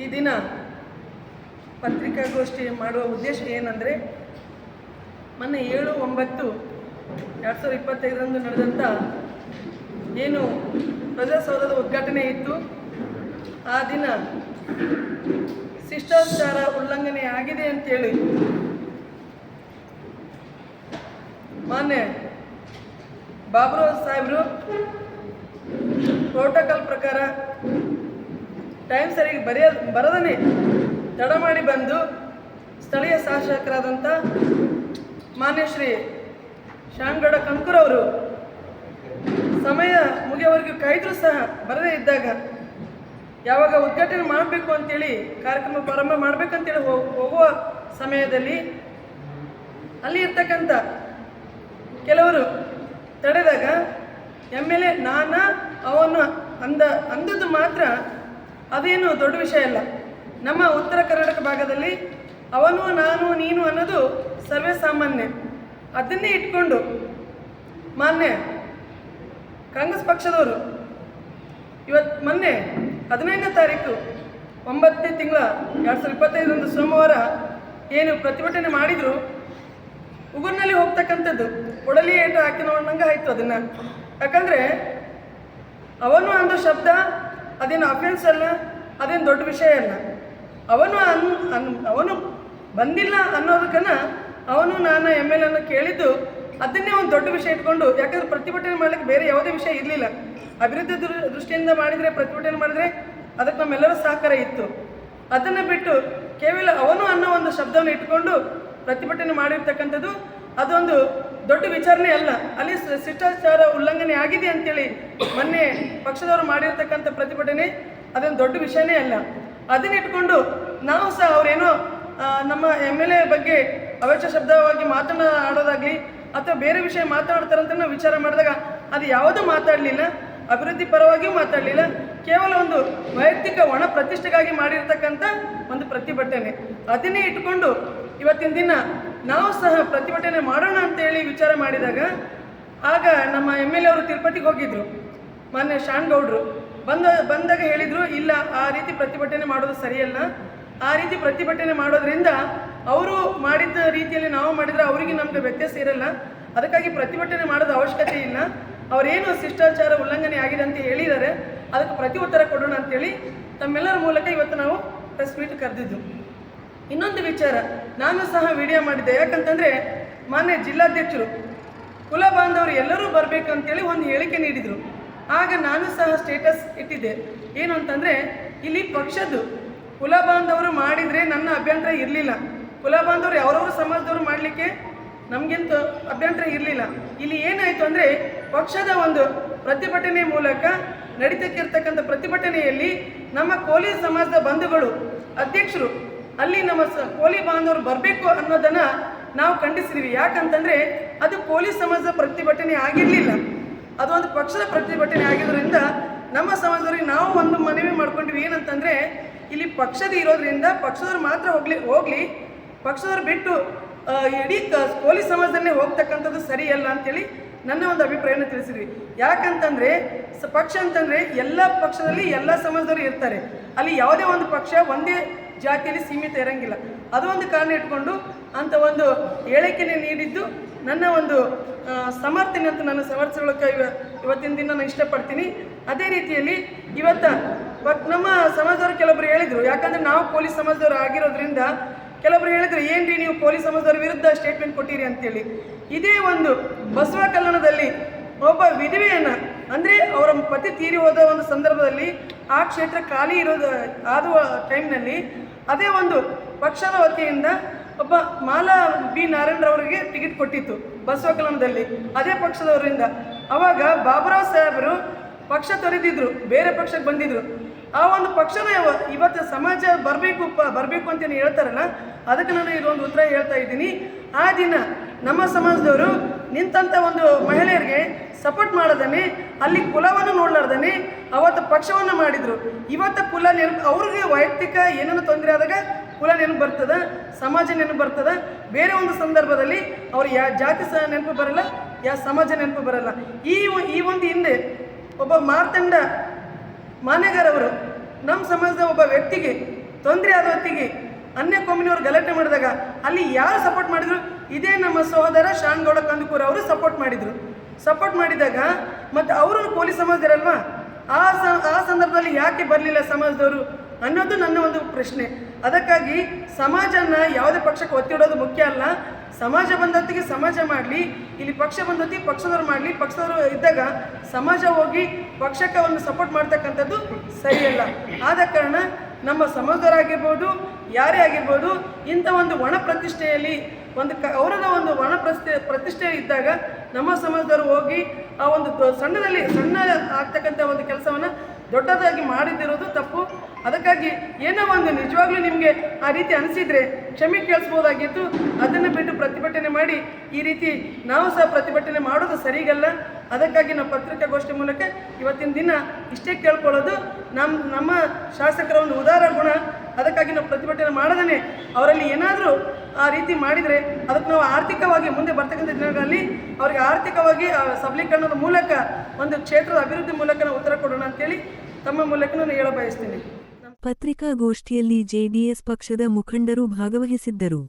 ಈ ದಿನ ಪತ್ರಿಕಾಗೋಷ್ಠಿ ಮಾಡುವ ಉದ್ದೇಶ ಏನಂದರೆ, ಮೊನ್ನೆ ಏಳು ಒಂಬತ್ತು ಎರಡು ಸಾವಿರದ ಇಪ್ಪತ್ತೈದರಂದು ನಡೆದಂಥ ಏನು ಪ್ರಜಾಸೌಧದ ಉದ್ಘಾಟನೆ ಇತ್ತು. ಆ ದಿನ ಶಿಷ್ಟಾಚಾರ ಉಲ್ಲಂಘನೆ ಆಗಿದೆ ಅಂತೇಳಿ ಮಾನ್ಯ ಬಾಬುರಾವ್ ಸಾಹೇಬರು ಪ್ರೋಟೋಕಾಲ್ ಪ್ರಕಾರ ಟೈಮ್ ಸರಿಯಾಗಿ ಬರೆಯ ಬರದನೆ. ತಡ ಮಾಡಿ ಬಂದು ಸ್ಥಳೀಯ ಶಾಸಕರಾದಂಥ ಮಾನ್ಯ ಶ್ರೀ ಶ್ಯಾಮ್ಗೌಡ ಅವರು ಸಮಯ ಮುಗಿಯವರೆಗೂ ಕಾಯ್ದರೂ ಸಹ ಬರದೇ ಇದ್ದಾಗ ಯಾವಾಗ ಉದ್ಘಾಟನೆ ಮಾಡಬೇಕು ಅಂತೇಳಿ ಕಾರ್ಯಕ್ರಮ ಪ್ರಾರಂಭ ಮಾಡಬೇಕಂತೇಳಿ ಹೋಗುವ ಸಮಯದಲ್ಲಿ ಅಲ್ಲಿ ಇರ್ತಕ್ಕಂಥ ಕೆಲವರು ತಡೆದಾಗ ಎಂ ಎಲ್ ಎ ನಾನ ಅವನು ಅಂದ ಅಂದದ್ದು ಮಾತ್ರ ಅದೇನು ದೊಡ್ಡ ವಿಷಯ ಅಲ್ಲ. ನಮ್ಮ ಉತ್ತರ ಕರ್ನಾಟಕ ಭಾಗದಲ್ಲಿ ಅವನು, ನಾನು, ನೀನು ಅನ್ನೋದು ಸರ್ವೇ ಸಾಮಾನ್ಯ. ಅದನ್ನೇ ಇಟ್ಕೊಂಡು ಮಾನ್ಯ ಕಾಂಗ್ರೆಸ್ ಪಕ್ಷದವರು ಇವತ್ತು ಮೊನ್ನೆ ಹದಿನೈದನೇ ತಾರೀಕು ಒಂಬತ್ತನೇ ತಿಂಗಳ ಎರಡು ಸಾವಿರದ ಇಪ್ಪತ್ತೈದರಂದು ಸೋಮವಾರ ಏನು ಪ್ರತಿಭಟನೆ ಮಾಡಿದರು, ಉಗುರಿನಲ್ಲಿ ಹೋಗ್ತಕ್ಕಂಥದ್ದು, ಒಡಲಿ ಏಟು ಹಾಕಿ ನೋಡಿದಂಗೆ ಆಯಿತು ಅದನ್ನು. ಯಾಕಂದರೆ ಅವನು ಅಂದ ಶಬ್ದ ಅದೇನು ಅಫೆನ್ಸ್ ಅಲ್ಲ, ಅದೇನು ದೊಡ್ಡ ವಿಷಯ ಅಲ್ಲ. ಅವನು ಅನ್ ಅನ್, ಅವನು ಬಂದಿಲ್ಲ ಅನ್ನೋದಕ್ಕನ್ನ ಅವನು ನಾನು ಎಂ ಎಲ್ ಎನ್ನು ಕೇಳಿದ್ದು, ಅದನ್ನೇ ಒಂದು ದೊಡ್ಡ ವಿಷಯ ಇಟ್ಕೊಂಡು, ಯಾಕಂದ್ರೆ ಪ್ರತಿಭಟನೆ ಮಾಡಲಿಕ್ಕೆ ಬೇರೆ ಯಾವುದೇ ವಿಷಯ ಇರಲಿಲ್ಲ. ಅಭಿವೃದ್ಧಿ ದೃಷ್ಟಿಯಿಂದ ಮಾಡಿದರೆ, ಪ್ರತಿಭಟನೆ ಮಾಡಿದರೆ ಅದಕ್ಕೆ ನಮ್ಮೆಲ್ಲರ ಸಹಕಾರ ಇತ್ತು. ಅದನ್ನು ಬಿಟ್ಟು ಕೇವಲ ಅವನು ಅನ್ನೋ ಒಂದು ಶಬ್ದವನ್ನು ಇಟ್ಕೊಂಡು ಪ್ರತಿಭಟನೆ ಮಾಡಿರ್ತಕ್ಕಂಥದ್ದು ಅದೊಂದು ದೊಡ್ಡ ವಿಚಾರಣೆ ಅಲ್ಲ. ಅಲ್ಲಿ ಶಿಷ್ಟಾಚಾರ ಉಲ್ಲಂಘನೆ ಆಗಿದೆ ಅಂತೇಳಿ ಮೊನ್ನೆ ಪಕ್ಷದವರು ಮಾಡಿರ್ತಕ್ಕಂಥ ಪ್ರತಿಭಟನೆ ಅದೊಂದು ದೊಡ್ಡ ವಿಷಯನೇ ಅಲ್ಲ. ಅದನ್ನ ಇಟ್ಕೊಂಡು ನಾವು ಸಹ ಅವರೇನೋ ನಮ್ಮ ಎಂ ಎಲ್ ಎ ಬಗ್ಗೆ ಅವಶ್ಯ ಶಬ್ದವಾಗಿ ಮಾತನಾಡೋದಾಗ್ಲಿ ಅಥವಾ ಬೇರೆ ವಿಷಯ ಮಾತಾಡ್ತಾರಂತ ನಾವು ವಿಚಾರ ಮಾಡಿದಾಗ ಅದು ಯಾವುದೂ ಮಾತಾಡಲಿಲ್ಲ. ಅಭಿವೃದ್ಧಿ ಪರವಾಗಿಯೂ ಮಾತಾಡಲಿಲ್ಲ. ಕೇವಲ ಒಂದು ವೈಯಕ್ತಿಕ ಒಣ ಪ್ರತಿಷ್ಠೆಗಾಗಿ ಮಾಡಿರ್ತಕ್ಕಂಥ ಒಂದು ಪ್ರತಿಭಟನೆ. ಅದನ್ನೇ ಇಟ್ಕೊಂಡು ಇವತ್ತಿನ ದಿನ ನಾವು ಸಹ ಪ್ರತಿಭಟನೆ ಮಾಡೋಣ ಅಂತೇಳಿ ವಿಚಾರ ಮಾಡಿದಾಗ ಆಗ ನಮ್ಮ ಎಂ ಎಲ್ ಎ ಅವರು ತಿರುಪತಿಗೆ ಹೋಗಿದ್ರು. ಮಾನ್ಯ ಶಾನ್ಗೌಡ್ರು. ಬಂದ, ಬಂದಾಗ ಹೇಳಿದರು, ಇಲ್ಲ, ಆ ರೀತಿ ಪ್ರತಿಭಟನೆ ಮಾಡೋದು ಸರಿಯಲ್ಲ. ಆ ರೀತಿ ಪ್ರತಿಭಟನೆ ಮಾಡೋದ್ರಿಂದ ಅವರು ಮಾಡಿದ ರೀತಿಯಲ್ಲಿ ನಾವು ಮಾಡಿದರೆ ಅವರಿಗೆ ನಮಗೆ ವ್ಯತ್ಯಾಸ ಇರಲ್ಲ. ಅದಕ್ಕಾಗಿ ಪ್ರತಿಭಟನೆ ಮಾಡೋದು ಅವಶ್ಯಕತೆ ಇಲ್ಲ. ಅವರೇನು ಶಿಷ್ಟಾಚಾರ ಉಲ್ಲಂಘನೆ ಆಗಿದೆ ಅಂತ ಹೇಳಿದ್ದಾರೆ. ಅದಕ್ಕೆ ಪ್ರತಿ ಉತ್ತರ ಕೊಡೋಣ ಅಂತೇಳಿ ತಮ್ಮೆಲ್ಲರ ಮೂಲಕ ಇವತ್ತು ನಾವು ಪ್ರೆಸ್ ಮೀಟ್ ಕರೆದಿದ್ದು. ಇನ್ನೊಂದು ವಿಚಾರ, ನಾನು ಸಹ ವಿಡಿಯೋ ಮಾಡಿದ್ದೆ. ಯಾಕಂತಂದರೆ ಮಾನ್ಯ ಜಿಲ್ಲಾಧ್ಯಕ್ಷರು, ಕುಲ ಬಾಂಧವರು ಎಲ್ಲರೂ ಬರಬೇಕು ಅಂತೇಳಿ ಒಂದು ಹೇಳಿಕೆ ನೀಡಿದರು. ಆಗ ನಾನು ಸಹ ಸ್ಟೇಟಸ್ ಇಟ್ಟಿದ್ದೆ. ಏನು ಅಂತಂದರೆ, ಇಲ್ಲಿ ಪಕ್ಷದ್ದು ಕುಲ ಬಾಂಧವರು ಮಾಡಿದರೆ ನನ್ನ ಅಭ್ಯಂತರ ಇರಲಿಲ್ಲ. ಕುಲ ಬಾಂಧವರು ಯಾವ್ರವ್ರ ಸಮಾಜದವರು ಮಾಡಲಿಕ್ಕೆ ನಮಗಿಂತ ಅಭ್ಯಂತರ ಇರಲಿಲ್ಲ. ಇಲ್ಲಿ ಏನಾಯಿತು ಅಂದರೆ, ಪಕ್ಷದ ಒಂದು ಪ್ರತಿಭಟನೆ ಮೂಲಕ ನಡೀತಕ್ಕಿರ್ತಕ್ಕಂಥ ಪ್ರತಿಭಟನೆಯಲ್ಲಿ ನಮ್ಮ ಕೋಲಿ ಸಮಾಜದ ಬಂಧುಗಳು, ಅಧ್ಯಕ್ಷರು, ಅಲ್ಲಿ ನಮ್ಮ ಸ ಕೋಲಿ ಬಾಂಧವರು ಬರಬೇಕು ಅನ್ನೋದನ್ನು ನಾವು ಖಂಡಿಸಿದ್ವಿ. ಯಾಕಂತಂದರೆ, ಅದು ಕೋಲಿ ಸಮಾಜದ ಪ್ರತಿಭಟನೆ ಆಗಿರಲಿಲ್ಲ. ಅದು ಒಂದು ಪಕ್ಷದ ಪ್ರತಿಭಟನೆ ಆಗಿರೋದ್ರಿಂದ ನಮ್ಮ ಸಮಾಜದವ್ರಿಗೆ ನಾವು ಒಂದು ಮನವಿ ಮಾಡ್ಕೊಂಡ್ವಿ. ಏನಂತಂದ್ರೆ, ಇಲ್ಲಿ ಪಕ್ಷದ ಇರೋದ್ರಿಂದ ಪಕ್ಷದವ್ರು ಮಾತ್ರ ಹೋಗ್ಲಿ ಹೋಗ್ಲಿ, ಪಕ್ಷದವ್ರು ಬಿಟ್ಟು ಇಡೀ ಪೊಲೀಸ್ ಸಮಾಜದಲ್ಲೇ ಹೋಗ್ತಕ್ಕಂಥದ್ದು ಸರಿಯಲ್ಲ ಅಂತೇಳಿ ನನ್ನ ಒಂದು ಅಭಿಪ್ರಾಯನ ತಿಳಿಸಿದ್ವಿ. ಯಾಕಂತಂದ್ರೆ ಪಕ್ಷ ಅಂತಂದ್ರೆ ಎಲ್ಲ ಪಕ್ಷದಲ್ಲಿ ಎಲ್ಲ ಸಮಾಜದವರು ಇರ್ತಾರೆ. ಅಲ್ಲಿ ಯಾವುದೇ ಒಂದು ಪಕ್ಷ ಒಂದೇ ಜಾತಿಯಲ್ಲಿ ಸೀಮಿತ ಇರಂಗಿಲ್ಲ. ಅದು ಒಂದು ಕಾರಣ ಇಟ್ಕೊಂಡು ಅಂತ ಒಂದು ಹೇಳಿಕೆನೆ ನೀಡಿದ್ದು ನನ್ನ ಒಂದು ಸಮರ್ಥನೆ ಅಂತ ನಾನು ಸಮರ್ಥಿಸೋಕೆ ಇವ, ಇವತ್ತಿನ ದಿನ ನಾನು ಇಷ್ಟಪಡ್ತೀನಿ. ಅದೇ ರೀತಿಯಲ್ಲಿ ಇವತ್ತು ನಮ್ಮ ಸಮಾಜದವರು ಕೆಲವೊಬ್ರು ಹೇಳಿದರು. ಯಾಕಂದ್ರೆ ನಾವು ಪೊಲೀಸ್ ಸಮಾಜದವರು ಆಗಿರೋದ್ರಿಂದ ಹೇಳಿದರು ಹೇಳಿದ್ರು, ಏನ್ರಿ ನೀವು ಪೊಲೀಸ್ ಸಮಾಜದವ್ರ ವಿರುದ್ಧ ಸ್ಟೇಟ್ಮೆಂಟ್ ಕೊಟ್ಟಿರಿ ಅಂತೇಳಿ. ಇದೇ ಒಂದು ಬಸವ ಕಲ್ಯಾಣದಲ್ಲಿ ಒಬ್ಬ ವಿಧವೆಯನ್ನು, ಅಂದ್ರೆ ಅವರ ಪತಿ ತೀರಿ ಹೋದ ಒಂದು ಸಂದರ್ಭದಲ್ಲಿ ಆ ಕ್ಷೇತ್ರ ಖಾಲಿ ಇರೋದು ಆದ ಟೈಮ್ನಲ್ಲಿ ಅದೇ ಒಂದು ಪಕ್ಷದ ವತಿಯಿಂದ ಒಬ್ಬ ಮಾಲಾ ಬಿ. ನಾರಾಯಣರವರಿಗೆ ಟಿಕೆಟ್ ಕೊಟ್ಟಿತ್ತು ಬಸವಕಲನದಲ್ಲಿ ಅದೇ ಪಕ್ಷದವರಿಂದ. ಅವಾಗ ಬಾಬುರಾವ್ ಸಾಹೇಬರು ಪಕ್ಷ ತೊರೆದಿದ್ರು, ಬೇರೆ ಪಕ್ಷಕ್ಕೆ ಬಂದಿದ್ರು. ಆ ಒಂದು ಪಕ್ಷದ ಇವತ್ತು ಸಮಾಜ ಬರಬೇಕು ಬರಬೇಕು ಅಂತ ಹೇಳ್ತಾರಲ್ಲ ಅದಕ್ಕೆ ನಾನು ಇದೊಂದು ಉತ್ತರ ಹೇಳ್ತಾ ಇದ್ದೀನಿ. ಆ ದಿನ ನಮ್ಮ ಸಮಾಜದವರು ನಿಂತಂಥ ಒಂದು ಮಹಿಳೆಯರಿಗೆ ಸಪೋರ್ಟ್ ಮಾಡದನೆ ಅಲ್ಲಿ ಕುಲವನ್ನು ನೋಡ್ಲಾರ್ದನೆ ಅವತ್ತು ಪಕ್ಷವನ್ನು ಮಾಡಿದರು. ಇವತ್ತು ಕುಲ ನೆನಪು, ಅವ್ರಿಗೆ ವೈಯಕ್ತಿಕ ಏನೇನು ತೊಂದರೆ ಆದಾಗ ಕುಲ ನೆನಪು ಬರ್ತದ, ಸಮಾಜ ನೆನಪು ಬರ್ತದ. ಬೇರೆ ಒಂದು ಸಂದರ್ಭದಲ್ಲಿ ಅವ್ರು ಯಾ ಜಾತಿ ಸಹ ನೆನಪು ಬರಲ್ಲ, ಯಾ ಸಮಾಜ ನೆನಪು ಬರಲ್ಲ. ಈ ಈ ಒಂದು ಹಿಂದೆ ಒಬ್ಬ ಮಾರ್ತಂಡ ಮಾನೆಗಾರವರು ನಮ್ಮ ಸಮಾಜದ ಒಬ್ಬ ವ್ಯಕ್ತಿಗೆ, ತೊಂದರೆ ಆದ ಹೊತ್ತಿಗೆ ಅನ್ಯ ಕೋಮಿನವರು ಗಲಾಟೆ ಮಾಡಿದಾಗ ಅಲ್ಲಿ ಯಾರು ಸಪೋರ್ಟ್ ಮಾಡಿದ್ರು? ಇದೇ ನಮ್ಮ ಸಹೋದರ ಶಾನ್ಗೌಡ ಕಂದುಕೂರ್ ಅವರು ಸಪೋರ್ಟ್ ಮಾಡಿದ್ರು. ಸಪೋರ್ಟ್ ಮಾಡಿದಾಗ ಮತ್ತು ಅವರು ಪೊಲೀಸ್ ಸಮಾಜದರಲ್ವಾ ಆ ಸ, ಆ ಸಂದರ್ಭದಲ್ಲಿ ಯಾಕೆ ಬರಲಿಲ್ಲ ಸಮಾಜದವರು ಅನ್ನೋದು ನನ್ನ ಒಂದು ಪ್ರಶ್ನೆ. ಅದಕ್ಕಾಗಿ ಸಮಾಜನ ಯಾವುದೇ ಪಕ್ಷಕ್ಕೆ ಒತ್ತಿಡೋದು ಮುಖ್ಯ ಅಲ್ಲ. ಸಮಾಜ ಬಂದೊತ್ತಿಗೆ ಸಮಾಜ ಮಾಡಲಿ, ಇಲ್ಲಿ ಪಕ್ಷ ಬಂದೊತ್ತಿಗೆ ಪಕ್ಷದವ್ರು ಮಾಡಲಿ, ಪಕ್ಷದವರು ಇದ್ದಾಗ ಸಮಾಜ ಹೋಗಿ ಪಕ್ಷಕ್ಕೆ ಒಂದು ಸಪೋರ್ಟ್ ಮಾಡ್ತಕ್ಕಂಥದ್ದು ಸರಿಯಲ್ಲ. ಆದ ಕಾರಣ ನಮ್ಮ ಸಮಾಜದವರಾಗಿರ್ಬೋದು ಯಾರೇ ಆಗಿರ್ಬೋದು, ಇಂಥ ಒಂದು ಒಣ ಪ್ರತಿಷ್ಠೆಯಲ್ಲಿ ಒಂದು ಕ, ಅವರದ ಒಂದು ಒಣ ಪ್ರತಿಷ್ಠೆ ಪ್ರತಿಷ್ಠೆ ಇದ್ದಾಗ ನಮ್ಮ ಸಮಾಜದವರು ಹೋಗಿ ಆ ಒಂದು ಸಣ್ಣದಲ್ಲಿ, ಸಣ್ಣ ಆಗ್ತಕ್ಕಂಥ ಒಂದು ಕೆಲಸವನ್ನು ದೊಡ್ಡದಾಗಿ ಮಾಡಿದ್ದಿರೋದು ತಪ್ಪು. ಅದಕ್ಕಾಗಿ ಏನೋ ಒಂದು ನಿಜವಾಗ್ಲೂ ನಿಮಗೆ ಆ ರೀತಿ ಅನಿಸಿದರೆ ಕ್ಷಮೆ ಕೇಳಿಸ್ಬೋದಾಗಿತ್ತು ಅದನ್ನು ಬಿಟ್ಟು ಪ್ರತಿಭಟನೆ ಮಾಡಿ ಈ ರೀತಿ ನಾವು ಸಹ ಪ್ರತಿಭಟನೆ ಮಾಡೋದು ಸರಿಗಲ್ಲ. ಅದಕ್ಕಾಗಿ ನಾವು ಪತ್ರಿಕಾಗೋಷ್ಠಿ ಮೂಲಕ ಇವತ್ತಿನ ದಿನ ಇಷ್ಟೇ ಕೇಳ್ಕೊಳ್ಳೋದು ನಮ್ಮ ನಮ್ಮ ಶಾಸಕರ ಒಂದು ಉದಾರ ಗುಣ, ಅದಕ್ಕಾಗಿ ನಾವು ಪ್ರತಿಭಟನೆ ಮಾಡದೇ ಅವರಲ್ಲಿ ಏನಾದರೂ ಆ ರೀತಿ ಮಾಡಿದರೆ ಅದಕ್ಕೆ ನಾವು ಆರ್ಥಿಕವಾಗಿ ಮುಂದೆ ಬರ್ತಕ್ಕಂಥ ದಿನಗಳಲ್ಲಿ ಅವರಿಗೆ ಆರ್ಥಿಕವಾಗಿ ಸಬಲೀಕರಣದ ಮೂಲಕ ಒಂದು ಕ್ಷೇತ್ರದ ಅಭಿವೃದ್ಧಿ ಮೂಲಕ ನಾವು ಉತ್ತರ ಕೊಡೋಣ ಅಂತೇಳಿ ತಮ್ಮ ಮೂಲಕ ನಾನು ಹೇಳ ಬಯಸ್ತೀನಿ ಪತ್ರಿಕಾಗೋಷ್ಠಿಯಲ್ಲಿ ಜೆಡಿಎಸ್ ಪಕ್ಷದ ಮುಖಂಡರು ಭಾಗವಹಿಸಿದ್ದರು.